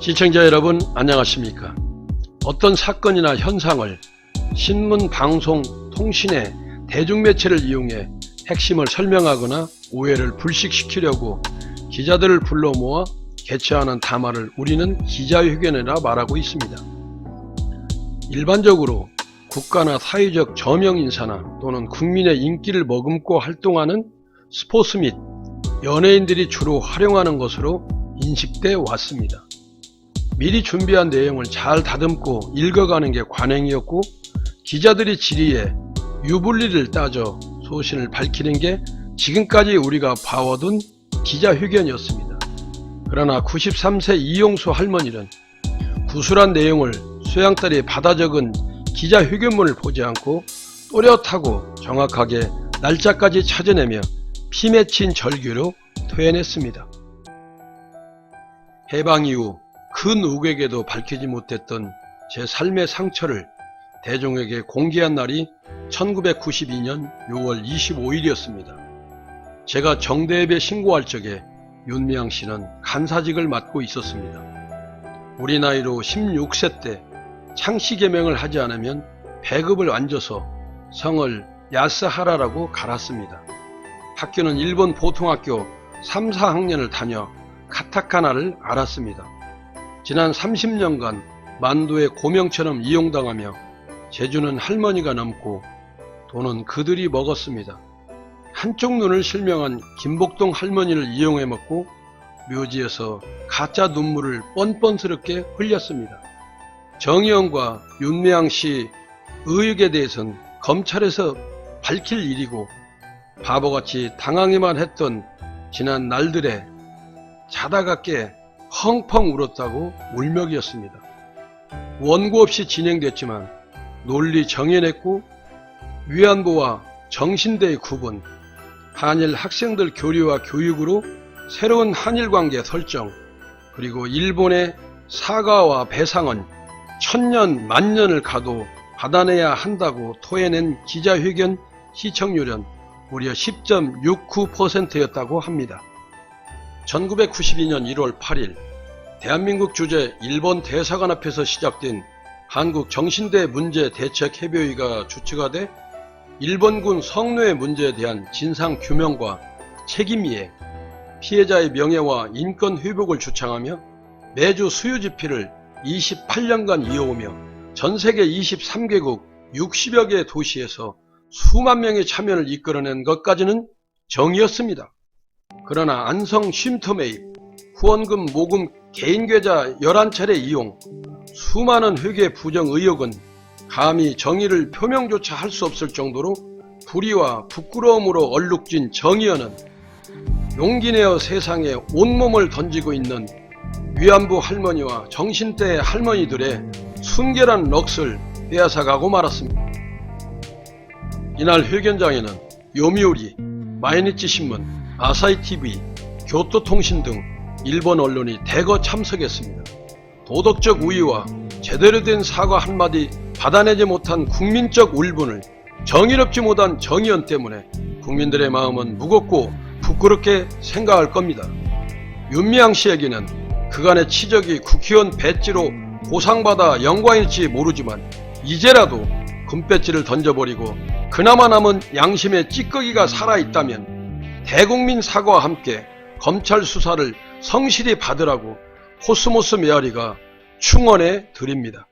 시청자 여러분 안녕하십니까 어떤 사건이나 현상을 신문, 방송, 통신의 대중매체를 이용해 핵심을 설명하거나 오해를 불식시키려고 기자들을 불러 모아 개최하는 담화를 우리는 기자회견이라 말하고 있습니다. 일반적으로 국가나 사회적 저명 인사나 또는 국민의 인기를 머금고 활동하는 스포츠 및 연예인들이 주로 활용하는 것으로 인식돼 왔습니다. 미리 준비한 내용을 잘 다듬고 읽어가는 게 관행이었고 기자들이 질의에 유불리를 따져 소신을 밝히는 게 지금까지 우리가 봐오던 기자회견이었습니다. 그러나 93세 이용수 할머니는 구술한 내용을 소양딸이 받아 적은 기자회견문을 보지 않고 또렷하고 정확하게 날짜까지 찾아내며 피 맺힌 절규로 토해냈습니다. 해방 이후 그 누구에게도 밝히지 못했던 제 삶의 상처를 대중에게 공개한 날이 1992년 6월 25일이었습니다. 제가 정대협에 신고할 적에 윤미향 씨는 간사직을 맡고 있었습니다. 우리 나이로 16세 때 창씨 개명을 하지 않으면 배급을 얹어서 성을 야스하라라고 갈았습니다. 학교는 일본 보통학교 3, 4학년을 다녀 카타카나를 알았습니다. 지난 30년간 만두의 고명처럼 이용당하며 제주는 할머니가 넘고 돈은 그들이 먹었습니다. 한쪽 눈을 실명한 김복동 할머니를 이용해 먹고 묘지에서 가짜 눈물을 뻔뻔스럽게 흘렸습니다. 정의원과 윤미향 씨 의혹에 대해서는 검찰에서 밝힐 일이고 바보같이 당하기만 했던 지난 날들에 자다가 깨 펑펑 울었다고 울먹이었습니다. 원고 없이 진행됐지만 논리 정연했고 위안부와 정신대의 구분, 한일 학생들 교류와 교육으로 새로운 한일 관계 설정, 그리고 일본의 사과와 배상은 천년 만년을 가도 받아내야 한다고 토해낸 기자회견 시청률은 무려 10.69%였다고 합니다. 1992년 1월 8일 대한민국 주재 일본 대사관 앞에서 시작된 한국 정신대 문제 대책 협의회가 주최가 돼 일본군 성노예 문제에 대한 진상 규명과 책임 이행, 피해자의 명예와 인권 회복을 주창하며 매주 수요 집회를 28년간 이어오며 전 세계 23개국 60여 개의 도시에서 수만 명의 참여를 이끌어낸 것까지는 정의였습니다. 그러나 안성 쉼터메이, 후원금 모금 개인 계좌 11차례 이용, 수많은 회계 부정 의혹은 감히 정의를 표명조차 할 수 없을 정도로 불의와 부끄러움으로 얼룩진 정의연은 용기 내어 세상에 온몸을 던지고 있는 위안부 할머니와 정신대 할머니들의 순결한 넋을 빼앗아가고 말았습니다. 이날 회견장에는 요미우리, 마이니치 신문, 아사히TV, 교토통신 등 일본 언론이 대거 참석했습니다. 도덕적 우위와 제대로 된 사과 한마디 받아내지 못한 국민적 울분을 정의롭지 못한 정의연 때문에 국민들의 마음은 무겁고 부끄럽게 생각할 겁니다. 윤미향 씨에게는 그간의 치적이 국회의원 배지로 보상받아 영광일지 모르지만 이제라도 금배지를 던져버리고 그나마 남은 양심의 찌꺼기가 살아있다면 대국민 사과와 함께 검찰 수사를 성실히 받으라고 코스모스 메아리가 충원해 드립니다.